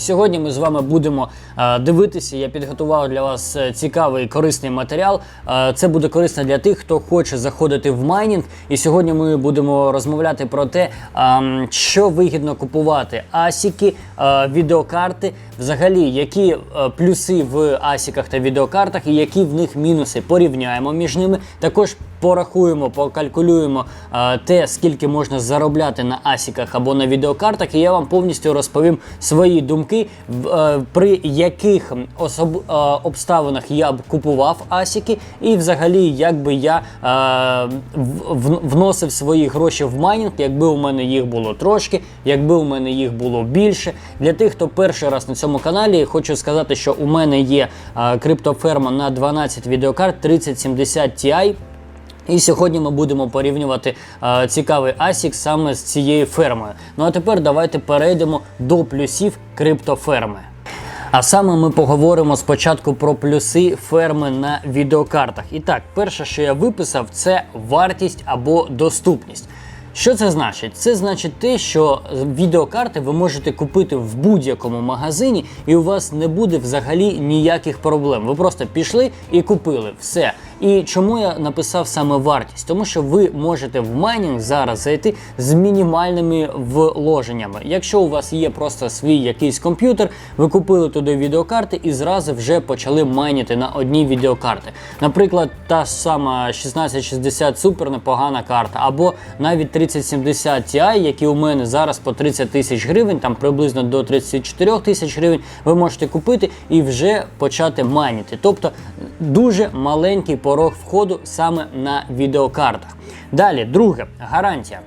Сьогодні ми з вами будемо е, дивитися. Я підготував для вас е, цікавий корисний матеріал. Е, Це буде корисно для тих, хто хоче заходити в майнінг. І сьогодні ми будемо розмовляти про те, що вигідно купувати: асіки, відеокарти, взагалі, які плюси в асіках та відеокартах, і які в них мінуси. Порівняємо між ними. Також порахуємо, покалькулюємо е, те, скільки можна заробляти на асіках або на відеокартах, і я вам повністю розповім свої думки, е, при яких особ, е, обставинах я б купував асіки, і взагалі як би я вносив свої гроші в майнінг, якби у мене їх було трошки, якби у мене їх було більше. Для тих, хто перший раз на цьому каналі, хочу сказати, що у мене є криптоферма на 12 відеокарт 3070 Ti. І сьогодні ми будемо порівнювати е, цікавий ASIC саме з цією фермою. Ну а тепер давайте перейдемо до плюсів криптоферми. А саме ми поговоримо спочатку про плюси ферми на відеокартах. І так, перше, що я виписав, це вартість або доступність. Що це значить? Це значить те, що відеокарти ви можете купити в будь-якому магазині, і у вас не буде взагалі ніяких проблем. Ви просто пішли і купили все. І чому я написав саме вартість? Тому що ви можете в майнінг зараз зайти з мінімальними вложеннями. Якщо у вас є просто свій якийсь комп'ютер, ви купили туди відеокарти і зразу вже почали майнити на одній відеокарти. Наприклад, та сама 1660 Super непогана карта, або навіть 3070 Ti, які у мене зараз по 30 тисяч гривень, там приблизно до 34 тисяч гривень, ви можете купити і вже почати майнити. Тобто дуже маленький порог входу саме на відеокартах. Далі, друге, гарантія.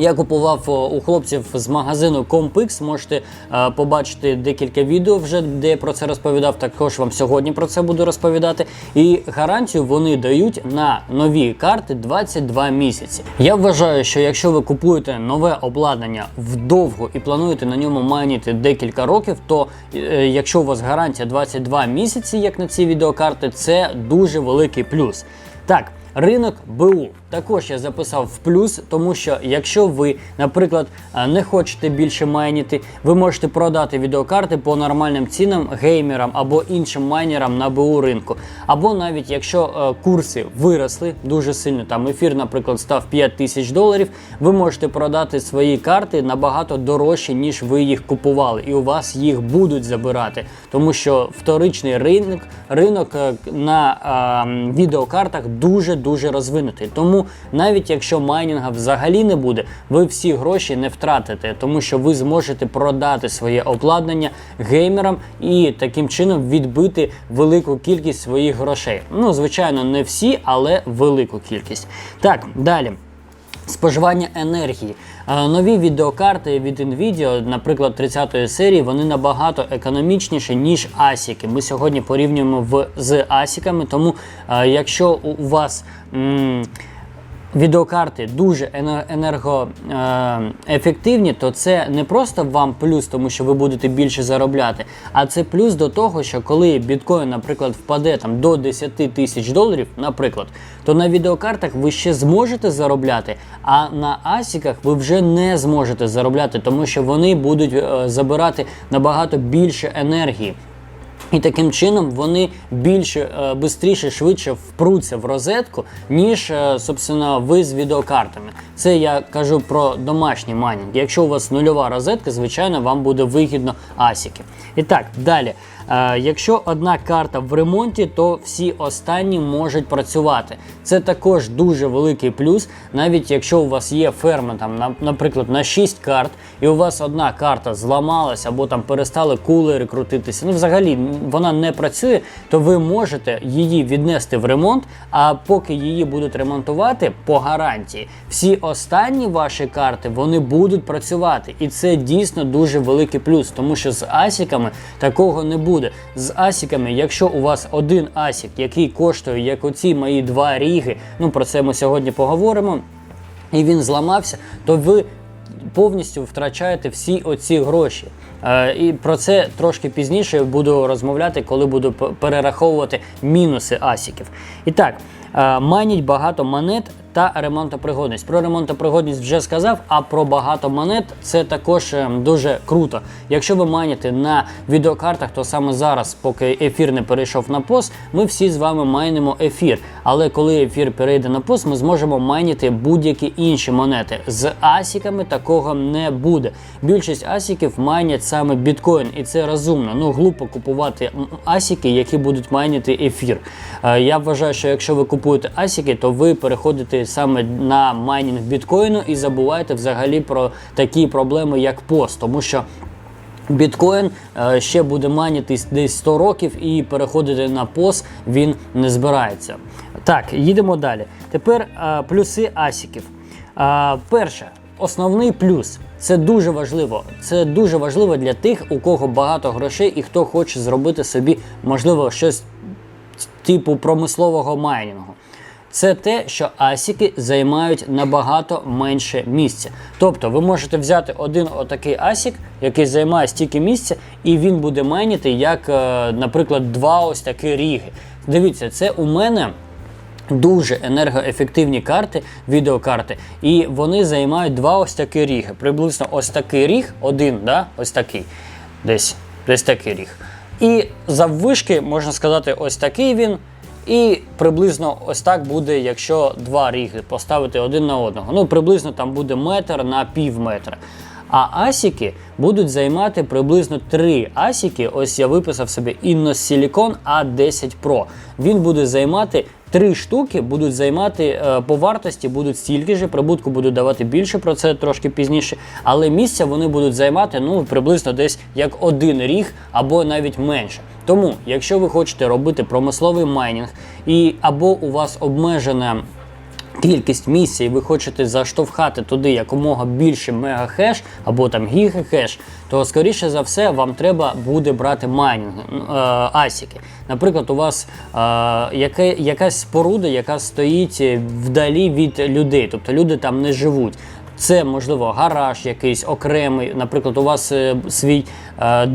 Я купував у хлопців з магазину Compix. Можете е, побачити декілька відео вже, де я про це розповідав. Також вам сьогодні про це буду розповідати. І гарантію вони дають на нові карти 22 місяці. Я вважаю, що якщо ви купуєте нове обладнання вдовго і плануєте на ньому майніти декілька років, то е, якщо у вас гарантія 22 місяці, як на ці відеокарти, це дуже великий плюс. Так. Ринок БУ також я записав в плюс, тому що якщо ви, наприклад, е, не хочете більше майніти, ви можете продати відеокарти по нормальним цінам геймерам або іншим майнерам на БУ ринку. Або навіть якщо е, курси виросли дуже сильно, там ефір, наприклад, став 5 тисяч доларів, ви можете продати свої карти набагато дорожче, ніж ви їх купували, і у вас їх будуть забирати, тому що вторичний ринок, ринок е, на е, відеокартах дуже дуже розвинутий. Тому навіть якщо майнінга взагалі не буде, ви всі гроші не втратите, тому що ви зможете продати своє обладнання геймерам і таким чином відбити велику кількість своїх грошей. Ну, звичайно, не всі, але велику кількість. Так, далі. Споживання енергії. Нові відеокарти від Nvidia, наприклад, 30-ї серії, вони набагато економічніші, ніж асіки. Ми сьогодні порівнюємо в, з асіками, тому якщо у вас. м, Відеокарти дуже ене- енергоефективні, то це не просто вам плюс, тому що ви будете більше заробляти, а це плюс до того, що коли біткоін, наприклад, впаде там до 10 тисяч доларів, наприклад, то на відеокартах ви ще зможете заробляти, а на асіках ви вже не зможете заробляти, тому що вони будуть е, забирати набагато більше енергії. І таким чином вони більше, швидше, бистріше, швидше впруться в розетку, ніж, е, собственно, ви з відеокартами. Це я кажу про домашній майнінг. Якщо у вас нульова розетка, звичайно, вам буде вигідно асіки. І так, далі. Якщо одна карта в ремонті, то всі останні можуть працювати. Це також дуже великий плюс, навіть якщо у вас є ферма, там, наприклад, на 6 карт, і у вас одна карта зламалася або там перестали кулери крутитися. Ну, взагалі вона не працює, то ви можете її віднести в ремонт. А поки її будуть ремонтувати по гарантії, всі останні ваші карти вони будуть працювати. І це дійсно дуже великий плюс, тому що з асіками такого не буде. З асіками, якщо у вас один асік, який коштує як оці мої два ріги, ну про це ми сьогодні поговоримо. І він зламався, то ви повністю втрачаєте всі оці гроші. Е, і про це трошки пізніше буду розмовляти, коли буду перераховувати мінуси асіків. І так, е, майніть багато монет та ремонтопригодність. Про ремонтопригодність вже сказав, а про багато монет це також е, дуже круто. Якщо ви майните на відеокартах, то саме зараз, поки ефір не перейшов на пост, ми всі з вами майнимо ефір. Але коли ефір перейде на пост, ми зможемо майніти будь-які інші монети. З асіками такого не буде. Більшість асіків майнять саме біткоін, і це розумно. Ну глупо купувати асіки, які будуть майніти ефір. Е, Я вважаю, що якщо ви купуєте асіки, то ви переходите саме на майнінг біткоїну і забуваєте взагалі про такі проблеми, як пост, тому що. Біткоін е, ще буде майнитись десь 100 років і переходити на POS він не збирається. Так, їдемо далі. Тепер е, плюси асіків. Е, перше, основний плюс. Це дуже важливо. Це дуже важливо для тих, у кого багато грошей і хто хоче зробити собі, можливо, щось типу промислового майнінгу. Це те, що асіки займають набагато менше місця. Тобто ви можете взяти один отакий асік, який займає стільки місця, і він буде майніти, як, е, наприклад, два ось такі ріги. Дивіться, це у мене. Дуже енергоефективні карти, відеокарти, і вони займають два ось такі ріги. Приблизно ось такий ріг, один, да? ось такий, десь, десь такий ріг. І заввишки, можна сказати, ось такий він. І приблизно ось так буде, якщо два ріги поставити один на одного. Ну, приблизно там буде метр на пів метра. А асіки будуть займати приблизно 3 асіки. Ось я виписав собі Innos Silicon A10 Pro. Він буде займати 3 штуки, будуть займати е, по вартості, будуть стільки ж, прибутку будуть давати більше, про це трошки пізніше. Але місця вони будуть займати ну, приблизно десь як один ріг або навіть менше. Тому, якщо ви хочете робити промисловий майнінг, і або у вас обмежена кількість місця, і ви хочете заштовхати туди якомога більше мегахеш або там гігахеш, то скоріше за все вам треба буде брати майнінг е, асіки. Наприклад, у вас е, яке, якась споруда, яка стоїть вдалі від людей, тобто люди там не живуть. Це можливо гараж якийсь окремий, наприклад, у вас е, свій, е,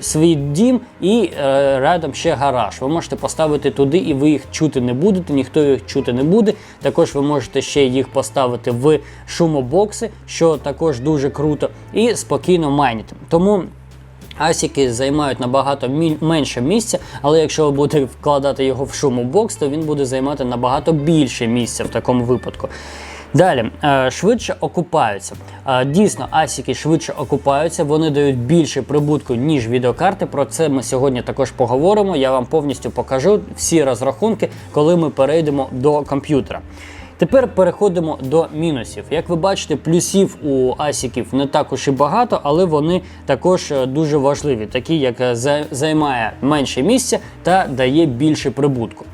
свій, дім і е, рядом ще гараж. Ви можете поставити туди, і ви їх чути не будете, ніхто їх чути не буде. Також ви можете ще їх поставити в шумобокси, що також дуже круто, і спокійно майніти. Тому. Асіки займають набагато менше місця, але якщо ви будете вкладати його в шумобокс, то він буде займати набагато більше місця в такому випадку. Далі е, швидше окупаються. Е, Дійсно, асіки швидше окупаються, вони дають більше прибутку, ніж відеокарти. Про це ми сьогодні також поговоримо. Я вам повністю покажу всі розрахунки, коли ми перейдемо до комп'ютера. Тепер переходимо до мінусів. Як ви бачите, плюсів у асіків не також і багато, але вони також е, дуже важливі, такі як займає менше місця та дає більше прибутку.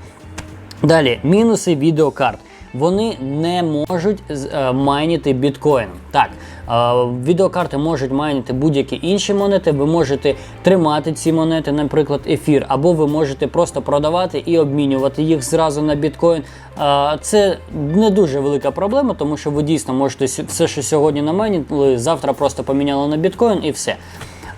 Далі, мінуси відеокарт. Вони не можуть е, майніти біткоїном. Так, е, відеокарти можуть майніти будь-які інші монети. Ви можете тримати ці монети, наприклад, ефір, або ви можете просто продавати і обмінювати їх зразу на біткоін. Е, це не дуже велика проблема, тому що ви дійсно можете все, що сьогодні намайнили, завтра просто поміняли на біткоін і все.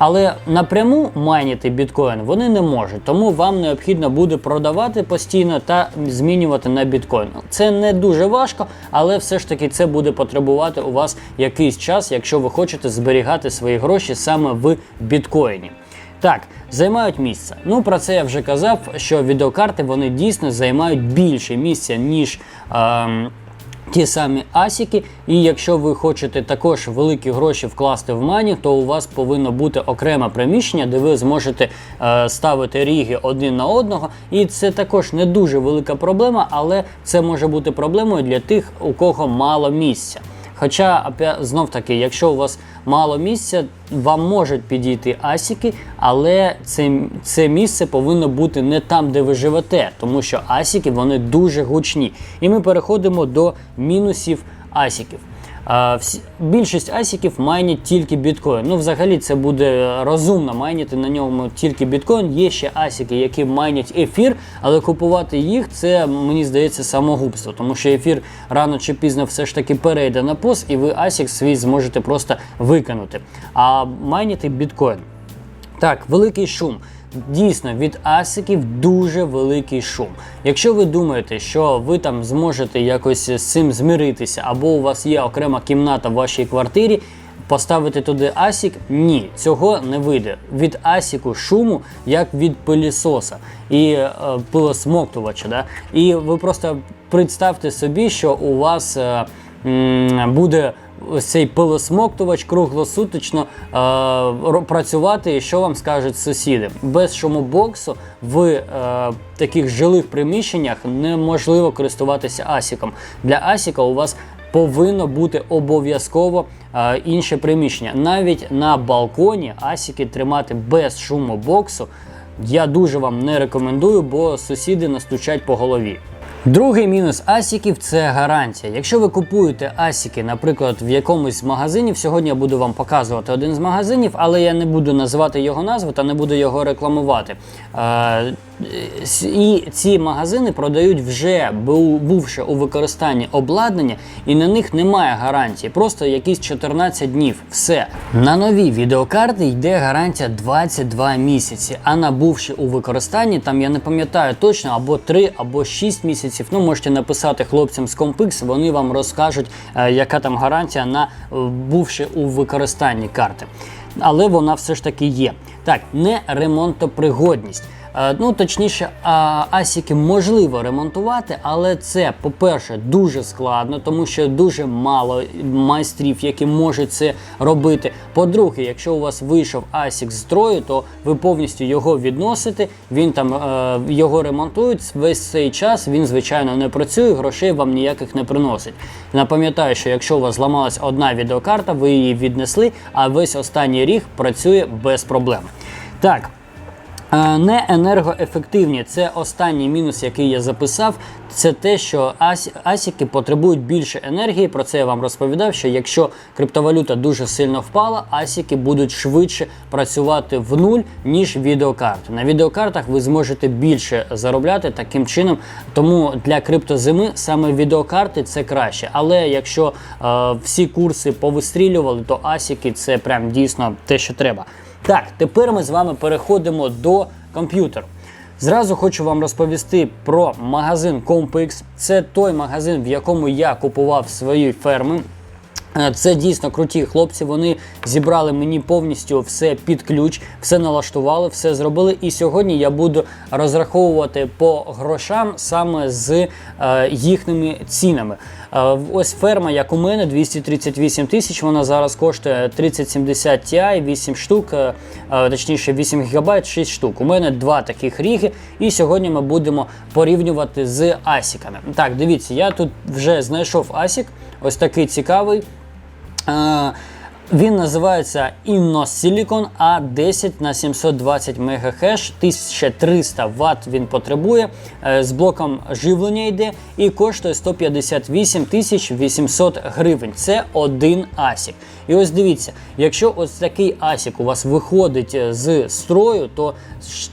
Але напряму майніти біткоін вони не можуть, тому вам необхідно буде продавати постійно та змінювати на біткоін. Це не дуже важко, але все ж таки це буде потребувати у вас якийсь час, якщо ви хочете зберігати свої гроші саме в біткоїні. Так, займають місце. Ну про це я вже казав, що відеокарти вони дійсно займають більше місця, ніж. Ем, ті самі асіки. І якщо ви хочете також великі гроші вкласти в майнінг, то у вас повинно бути окреме приміщення, де ви зможете е, ставити ріги один на одного. І це також не дуже велика проблема, але це може бути проблемою для тих, у кого мало місця. Хоча, знов таки, якщо у вас мало місця, вам можуть підійти асіки, але це, це місце повинно бути не там, де ви живете, тому що асіки вони дуже гучні. І ми переходимо до мінусів асіків. Більшість асіків майнять тільки біткоін. Ну, взагалі, це буде розумно майніти на ньому тільки біткоін. Є ще асіки, які майнять ефір, але купувати їх це мені здається самогубство, тому що ефір рано чи пізно все ж таки перейде на пост, і ви асік свій зможете просто викинути. А майніти біткоін. Так, великий шум. Дійсно від асиків дуже великий шум. Якщо ви думаєте, що ви там зможете якось з цим змиритися, або у вас є окрема кімната в вашій квартирі. Поставити туди асік, ні, цього не вийде. Від асіку шуму, як від пилісоса і е, пилосмоктувача. Да? І ви просто представте собі, що у вас е, м, буде цей пилосмоктувач круглосуточно е, працювати, і що вам скажуть сусіди. Без шумобоксу в е, таких жилих приміщеннях неможливо користуватися асіком. Для асіка у вас повинно бути обов'язково е, інше приміщення. Навіть на балконі асіки тримати без шумобоксу я дуже вам не рекомендую, бо сусіди настучать по голові. Другий мінус асіків це гарантія. Якщо ви купуєте асіки, наприклад, в якомусь магазині, сьогодні я буду вам показувати один з магазинів, але я не буду називати його назву та не буду його рекламувати. І ці магазини продають вже бу- бувши у використанні обладнання, і на них немає гарантії, просто якісь 14 днів. Все. На нові відеокарти йде гарантія 22 місяці, а на бувши у використанні, там я не пам'ятаю точно, або 3, або 6 місяців. Ну, можете написати хлопцям з Compix, вони вам розкажуть, е, яка там гарантія на е, бувши у використанні карти. Але вона все ж таки є. Так, не ремонтопригодність. Е, Ну, точніше, асіки можливо ремонтувати, але це, по-перше, дуже складно, тому що дуже мало майстрів, які можуть це робити. По-друге, якщо у вас вийшов асік з строю, то ви повністю його відносите, він там е, його ремонтують. Весь цей час він, звичайно, не працює, грошей вам ніяких не приносить. Напам'ятаю, що якщо у вас зламалась одна відеокарта, ви її віднесли, а весь останній ріг працює без проблем. Так. Е, Не енергоефективні. Це останній мінус, який я записав. Це те, що асіки потребують більше енергії. Про це я вам розповідав. Що якщо криптовалюта дуже сильно впала, асіки будуть швидше працювати в нуль, ніж відеокарти. На відеокартах ви зможете більше заробляти таким чином. Тому для криптозими саме відеокарти це краще. Але якщо е, всі курси повистрілювали, то асіки це прям дійсно те, що треба. Так, тепер ми з вами переходимо до комп'ютеру. Зразу хочу вам розповісти про магазин Compix. Це той магазин, в якому я купував свої ферми. Е, Це дійсно круті хлопці. Вони зібрали мені повністю все під ключ, все налаштували, все зробили. І сьогодні я буду розраховувати по грошам саме з е, їхніми цінами. Е, ось ферма, як у мене, 238 тисяч. Вона зараз коштує 3070 Ti, 8 штук, е, е, точніше 8 ГБ, 6 штук. У мене два таких ріги. І сьогодні ми будемо порівнювати з асіками. Так, дивіться, я тут вже знайшов асік, ось такий цікавий. Він називається InnoSilicon A10 на 720 МГц, 1300 Вт він потребує, е, з блоком живлення йде і коштує 158 800 гривень. Це один асік. І ось дивіться, якщо ось такий асік у вас виходить е, з строю, то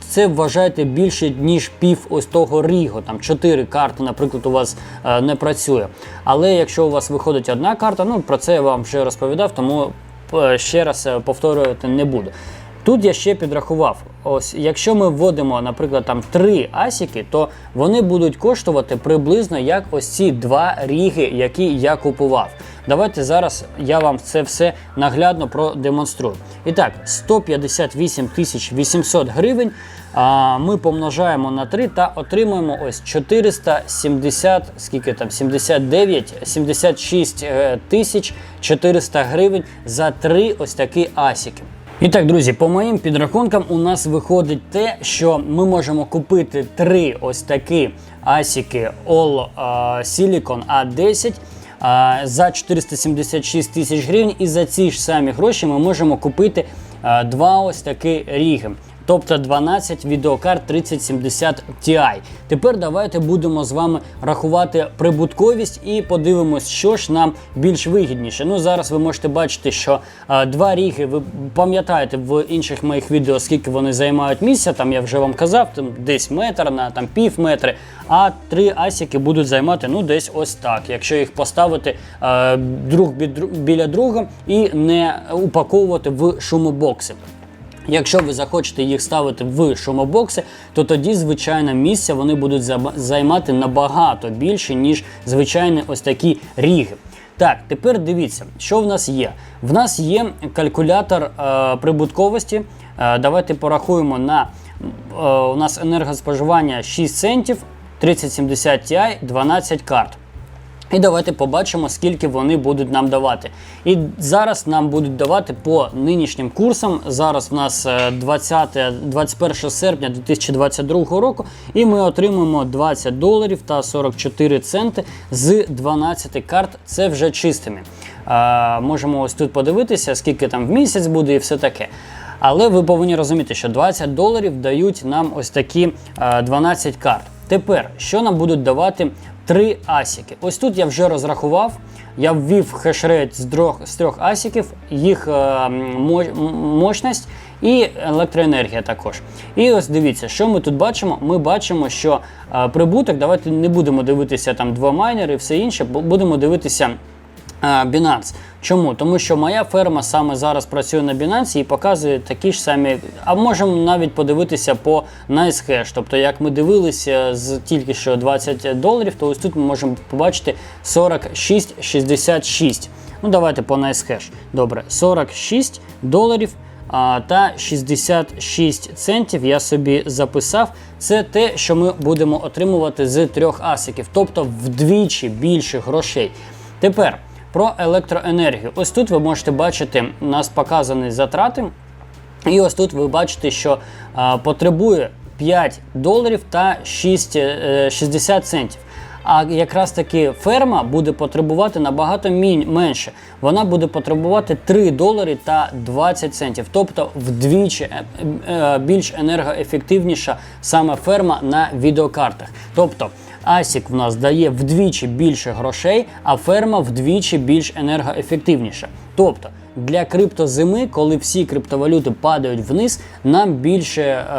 це вважайте більше ніж пів ось того рігу. Там 4 карти, наприклад, у вас е, не працює. Але якщо у вас виходить одна карта, ну про це я вам вже розповідав, тому ще раз е, повторювати не буду. Тут я ще підрахував. Ось, якщо ми вводимо, наприклад, там три асіки, то вони будуть коштувати приблизно як ось ці два ріги, які я купував. Давайте зараз я вам це все наглядно продемонструю. І так, 158 тисяч 800 гривень а, ми помножаємо на 3 та отримуємо ось 470, скільки там, 79, 76 е, тисяч 400 гривень за три ось такі асіки. І так, друзі, по моїм підрахункам у нас виходить те, що ми можемо купити три ось такі асіки All е, Silicon A10 е, за 476 тисяч гривень, і за ці ж самі гроші ми можемо купити е, два ось такі ріги. Тобто 12 відеокарт 3070 Ti. Тепер давайте будемо з вами рахувати прибутковість і подивимось, що ж нам більш вигідніше. Ну зараз ви можете бачити, що е, два ріги, ви пам'ятаєте в інших моїх відео, скільки вони займають місця. Там я вже вам казав, там десь метр на там пів метри. А три асіки будуть займати ну десь ось так, якщо їх поставити е, друг біля друга і не упаковувати в шумобокси. Якщо ви захочете їх ставити в шумобокси, то тоді, звичайно, місця вони будуть займати набагато більше, ніж звичайні ось такі ріги. Так, тепер дивіться, що в нас є. В нас є калькулятор е, прибутковості. Е, давайте порахуємо на е, у нас енергоспоживання 6 центів, 3070 Ti, 12 карт. І давайте побачимо, скільки вони будуть нам давати. І зараз нам будуть давати по нинішнім курсам. Зараз в нас е, 20, 21 серпня 2022 року, і ми отримуємо 20 доларів та 44 центи з 12 карт. Це вже чистими. Е, можемо ось тут подивитися, скільки там в місяць буде і все таке. Але ви повинні розуміти, що 20 доларів дають нам ось такі е, 12 карт. Тепер, що нам будуть давати три асіки? Ось тут я вже розрахував. Я ввів хешрейт з трьох, з трьох асіків, їх е, мощність і електроенергія також. І ось дивіться, що ми тут бачимо. Ми бачимо, що е, прибуток, давайте не будемо дивитися там два майнери і все інше, бу- будемо дивитися Binance. Чому? Тому що моя ферма саме зараз працює на Binance і показує такі ж самі. А можемо навіть подивитися по NiceHash. Тобто, як ми дивилися з тільки що 20 доларів, то ось тут ми можемо побачити 46,66. Ну, давайте по NiceHash. Добре, 46 доларів. Та 66 центів я собі записав. Це те, що ми будемо отримувати з трьох асиків, тобто вдвічі більше грошей. Тепер про електроенергію. Ось тут ви можете бачити, у нас показані затрати. І ось тут ви бачите, що а, потребує 5 доларів та 6, е, 60 центів. А якраз таки ферма буде потребувати набагато менше. Вона буде потребувати 3 долари та 20 центів, тобто вдвічі е, е, більш енергоефективніша саме ферма на відеокартах. Тобто ASIC в нас дає вдвічі більше грошей, а ферма вдвічі більш енергоефективніша. Тобто для криптозими, коли всі криптовалюти падають вниз, нам більше е,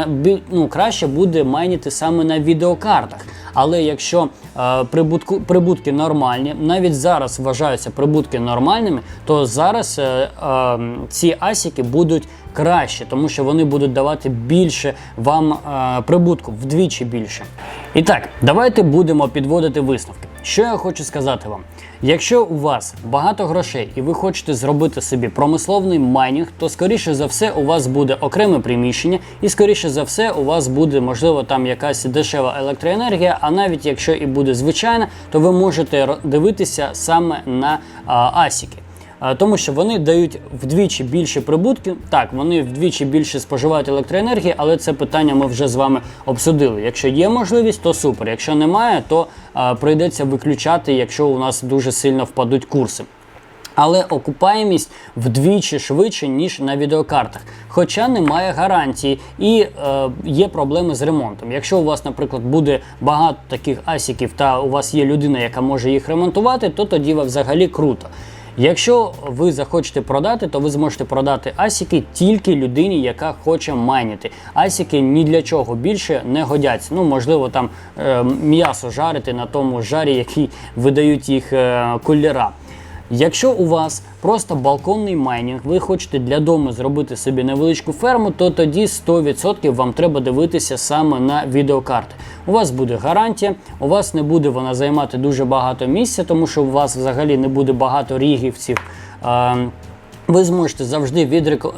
е, бі- ну, краще буде майніти саме на відеокартах. Але якщо е, прибутку, прибутки нормальні, навіть зараз вважаються прибутки нормальними, то зараз е, е, ці асіки будуть краще, тому що вони будуть давати більше вам е, прибутку, вдвічі більше. І так, давайте будемо підводити висновки. Що я хочу сказати вам? Якщо у вас багато грошей і ви хочете зробити собі промисловний майнінг, то скоріше за все у вас буде окреме приміщення, і скоріше за все у вас буде можливо там якась дешева електроенергія. А навіть якщо і буде звичайна, то ви можете дивитися саме на а, асіки. Тому що вони дають вдвічі більше прибутки. Так, вони вдвічі більше споживають електроенергії, але це питання ми вже з вами обсудили. Якщо є можливість, то супер. Якщо немає, то прийдеться виключати, якщо у нас дуже сильно впадуть курси. Але окупаємість вдвічі швидше, ніж на відеокартах. Хоча немає гарантії і е, є проблеми з ремонтом. Якщо у вас, наприклад, буде багато таких асіків та у вас є людина, яка може їх ремонтувати, то тоді ви взагалі круто. Якщо ви захочете продати, то ви зможете продати асіки тільки людині, яка хоче майнити. Асіки ні для чого більше не годяться. Ну, можливо, там е, м'ясо жарити на тому жарі, який видають їх е, кулера. Якщо у вас просто балконний майнінг, ви хочете для дому зробити собі невеличку ферму, то тоді 100% вам треба дивитися саме на відеокарти. У вас буде гарантія, у вас не буде вона займати дуже багато місця, тому що у вас взагалі не буде багато рігів цих. Е, ви зможете завжди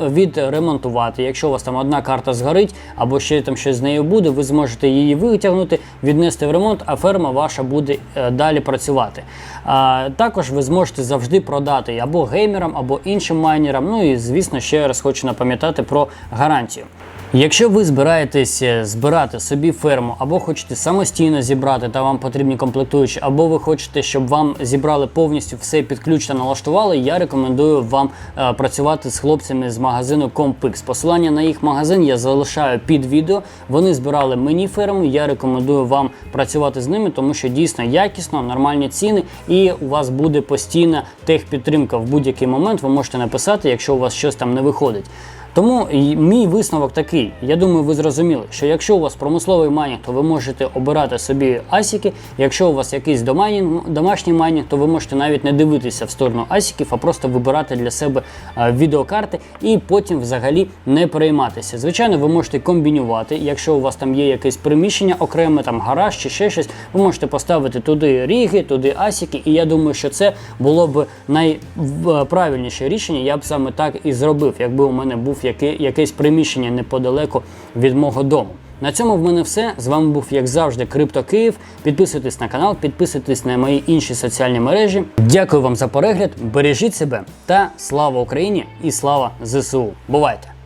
відремонтувати. Якщо у вас там одна карта згорить або ще там щось з нею буде, ви зможете її витягнути, віднести в ремонт, а ферма ваша буде е, далі працювати. А, також ви зможете завжди продати або геймерам, або іншим майнерам. Ну і звісно, ще раз хочу напам'ятати про гарантію. Якщо ви збираєтесь е, збирати собі ферму, або хочете самостійно зібрати, та вам потрібні комплектуючі, або ви хочете, щоб вам зібрали повністю все під та налаштували, я рекомендую вам е, працювати з хлопцями з магазину Compix. Посилання на їх магазин я залишаю під відео. Вони збирали мені ферму. Я рекомендую вам працювати з ними, тому що дійсно якісно, нормальні ціни, і у вас буде постійна техпідтримка в будь-який момент. Ви можете написати, якщо у вас щось там не виходить. Тому мій висновок такий. Я думаю, ви зрозуміли, що якщо у вас промисловий майнінг, то ви можете обирати собі асіки. Якщо у вас якийсь домайнінг, домашній майнінг, то ви можете навіть не дивитися в сторону асіків, а просто вибирати для себе е, відеокарти і потім взагалі не перейматися. Звичайно, ви можете комбінювати. Якщо у вас там є якесь приміщення, окреме там гараж чи ще щось, ви можете поставити туди ріги, туди асіки. І я думаю, що це було б найправильніше рішення. Я б саме так і зробив, якби у мене був яке, якесь приміщення неподалеку від мого дому. На цьому в мене все. З вами був, як завжди, Крипто Київ. Підписуйтесь на канал, підписуйтесь на мої інші соціальні мережі. Дякую вам за перегляд. Бережіть себе та слава Україні і слава ЗСУ. Бувайте!